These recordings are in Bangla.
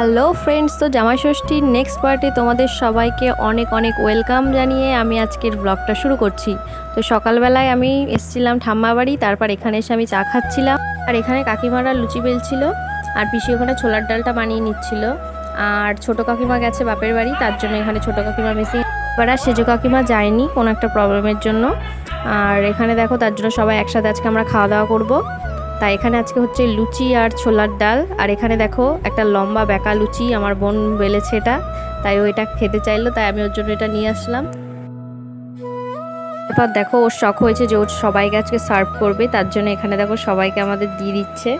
হ্যালো ফ্রেন্ডস তো জামাই ষষ্ঠীর নেক্সট পার্টে তোমাদের সবাইকে অনেক অনেক ওয়েলকাম জানিয়ে আমি আজকের ব্লগটা শুরু করছি। তো সকালবেলায় আমি এসেছিলাম ঠাম্মা বাড়ি তারপর এখানে এসে আমি চা খাচ্ছিলাম। আর এখানে কাকিমারা লুচি বেলছিল, আর পিসি ওখানে ছোলার ডালটা বানিয়ে নিচ্ছিল। আর ছোট কাকিমা গেছে বাপের বাড়ি, তার জন্য এখানে ছোট কাকিমা মিসিং এবার আর সেজো কাকিমা যায়নি কোনো একটা প্রবলেমের জন্য। আর এখানে দেখো, তার জন্য সবাই একসাথে আজকে আমরা খাওয়া দাওয়া করব। তাই এখানে আজকে হচ্ছে লুচি আর ছোলার ডাল। আর এখানে দেখো একটা লম্বা বেকা লুচি, আমার বোন বেলেছে এটা, তাই ও এটা খেতে চাইলো, তাই আমি ওর জন্য এটা নিয়ে আসলাম। তারপর দেখো ওর শখ হয়েছে যে ও সবাইকে আজকে সার্ভ করবে, তার জন্য এখানে দেখো সবাইকে আমাদের দিয়ে দিচ্ছে।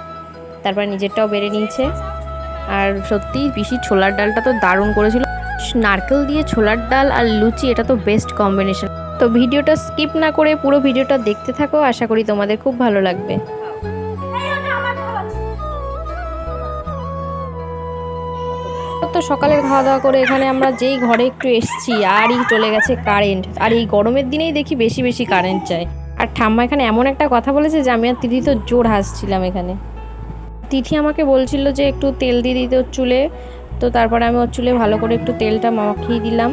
তারপর নিজেরটাও বেড়ে নিয়েছে। আর সত্যি পিসি, ছোলার ডালটা তো দারুণ করেছিল। নারকেল দিয়ে ছোলার ডাল আর লুচি, এটা তো বেস্ট কম্বিনেশন তো ভিডিওটা স্কিপ না করে পুরো ভিডিওটা দেখতে থাকো, আশা করি তোমাদের খুব ভালো লাগবে। তো সকালের খাওয়া দাওয়া করে এখানে আমরা যেই ঘরে একটু এসছি, আরই চলে গেছে কারেন্ট আর এই গরমের দিনেই দেখি বেশি বেশি কারেন্ট চাই আর ঠাম্মা এখানে এমন একটা কথা বলেছে যে আমি আর তিথি তো জোর হাসছিলাম এখানে। তিথি আমাকে বলছিল যে একটু তেল দিয়ে দিতে ওর চুলে, তো তারপরে আমি ওর চুলে ভালো করে একটু তেলটা মাখিয়ে দিলাম।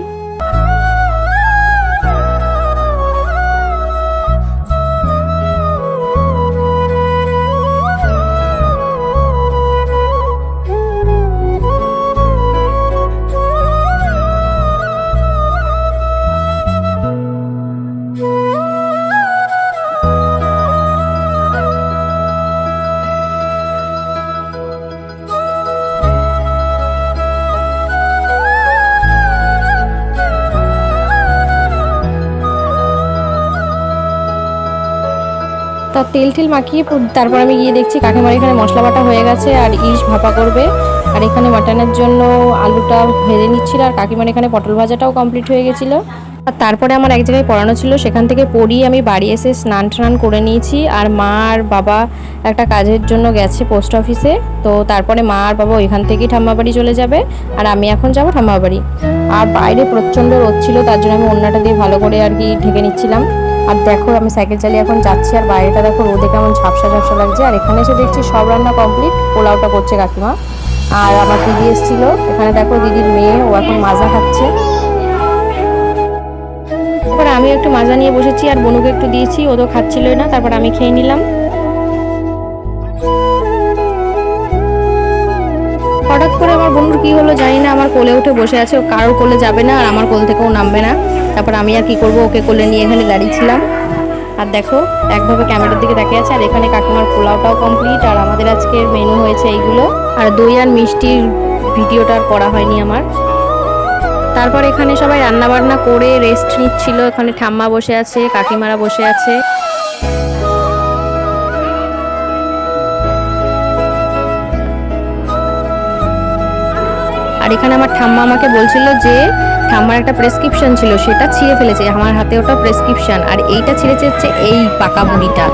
তা তেল টেল মাখিয়ে তারপর আমি গিয়ে দেখছি কাকিমার এখানে মশলা বাটা হয়ে গেছে আর ইলিশ ভাপা করবে। আর এখানে মাটনের জন্য আলুটা ভেজে নিচ্ছিল আর কাকিমার এখানে পটল ভাজাটাও কমপ্লিট হয়ে গেছিল। আর তারপরে আমার এক জায়গায় পড়ানো ছিল, সেখান থেকে পড়িয়ে আমি বাড়ি এসে স্নান টান করে নিয়েছি। আর মা আর বাবা একটা কাজের জন্য গেছে পোস্ট অফিসে, তো তারপরে মা আর বাবা ওইখান থেকেই ঠাম্মা বাড়ি চলে যাবে। আর আমি এখন যাব ঠাম্মা বাড়ি। আর বাইরে প্রচণ্ড রোদ ছিল, তার জন্য আমি অন্যটা দিয়ে ভালো করে আর কি ঢেকে নিচ্ছিলাম। আর দেখো আমি সাইকেল চালিয়ে এখন যাচ্ছি, আর বাইরেটা দেখো রোদে কেমন ঝাপসা ঝাপসা লাগছে। আর এখানে এসে দেখছি সব রান্না কমপ্লিট পোলাওটা করছে কাকিমা। আর আমার দিদি এসেছিল, এখানে দেখো দিদির মেয়ে, ও এখন মাজা খাচ্ছে। তারপর আমি একটু মাজা নিয়ে বসেছি, আর বনুকে একটু দিয়েছি, ও তো খাচ্ছিলই না, তারপর আমি খেয়ে নিলাম। হঠাৎ করে আমার বন্ধুর কি হলো জানি না, আমার কোলে উঠে বসে আছে, ও কারোর কোলে যাবে না, আর আমার কোল থেকেও নামবে না। তারপর আমি আর কি করব? ওকে কোলে নিয়ে এখানে দাঁড়িয়েছিলাম। আর দেখো, একভাবে ক্যামেরার দিকে দেখে আছে, আর এখানে কাকিমার পোলাওটাও কমপ্লিট আর আমাদের আজকের মেনু হয়েছে এইগুলো। আর দই আর মিষ্টির ভিডিওটা আর করা হয়নি আমার। তারপর এখানে সবাই রান্না বান্না করে রেস্ট নিচ্ছিল। এখানে ঠাম্মা বসে আছে, কাকিমারা বসে আছে। আর এখানে আমার ঠাম্মা আমাকে বলছিল যে ঠাম্মার একটা প্রেসক্রিপশন ছিল, সেটা ছিঁড়ে ফেলেছে, আমার হাতে ওটা প্রেসক্রিপশন আর এইটা ছিঁড়েছে হচ্ছে এই পাকা বুড়িটা।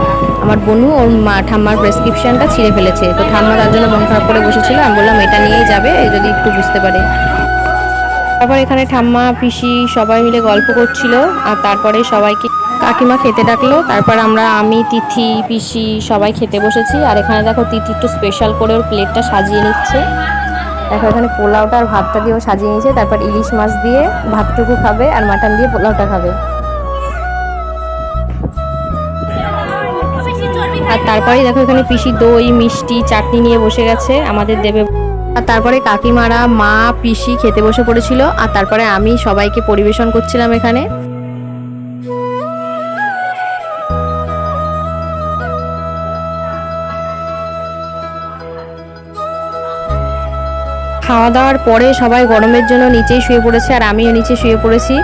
আমার বনু, ওর মা ঠাম্মার প্রেসক্রিপশনটা ছিঁড়ে ফেলেছে। তো ঠাম্মা তার জন্য মন খারাপ করে বসেছিল, আমি বললাম, এটা নিয়েই যাবে যদি একটু বুঝতে পারে। তারপর এখানে ঠাম্মা, পিসি সবাই মিলে গল্প করছিল, আর তারপরে সবাইকে কাকিমা খেতে ডাকলো। তারপর আমরা, আমি, তিথি, পিসি সবাই খেতে বসেছি। আর এখানে দেখো, তিথি একটু স্পেশাল করে ওর প্লেটটা সাজিয়ে নিচ্ছে। দেখো, এখানে পোলাওটা আর ভাতটা দিয়েও সাজিয়ে নিয়েছে। তারপর ইলিশ মাছ দিয়ে ভাতটুকু খাবে আর মাটন দিয়ে পোলাওটা খাবে। আর তারপরেই দেখো, এখানে পিসি দই, মিষ্টি, চাটনি নিয়ে বসে গেছে আমাদের দেবে। আর তারপরে কাকিমারা, মা, পিসি খেতে বসে পড়েছিল। আর তারপরে আমি সবাইকে পরিবেশন করছিলাম এখানে। খাওয়া দাওয়ার পরে সবাই গরমের জন্য নিচেই শুয়ে পড়েছে আর আমিও নিচে শুয়ে পড়েছি।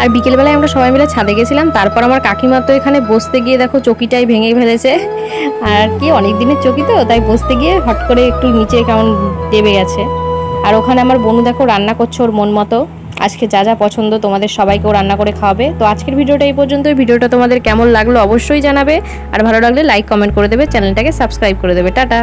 আর বিকেলবেলায় আমরা সবাই মিলে ছাদে গেছিলাম, তারপর আমার কাকিমা তো এখানে বসতে গিয়ে দেখো চকিটাই ভেঙে ফেলেছে। আর কি অনেক দিনের চকি তো, তাই বসতে গিয়ে হট করে একটু নিচে কেমন দেবে গেছে। আর ওখানে আমার বনু দেখো রান্না করছে ওর মন মতো। আজকে যা যা পছন্দ তোমাদের সবাইকেও রান্না করে খাওয়াবে। তো আজকের ভিডিওটা এই পর্যন্ত ভিডিওটা তোমাদের কেমন লাগল অবশ্যই জানাবে। আর ভালো লাগলে লাইক কমেন্ট করে দেবে। চ্যানেলটাকে সাবস্ক্রাইব করে দেবে। টাটা।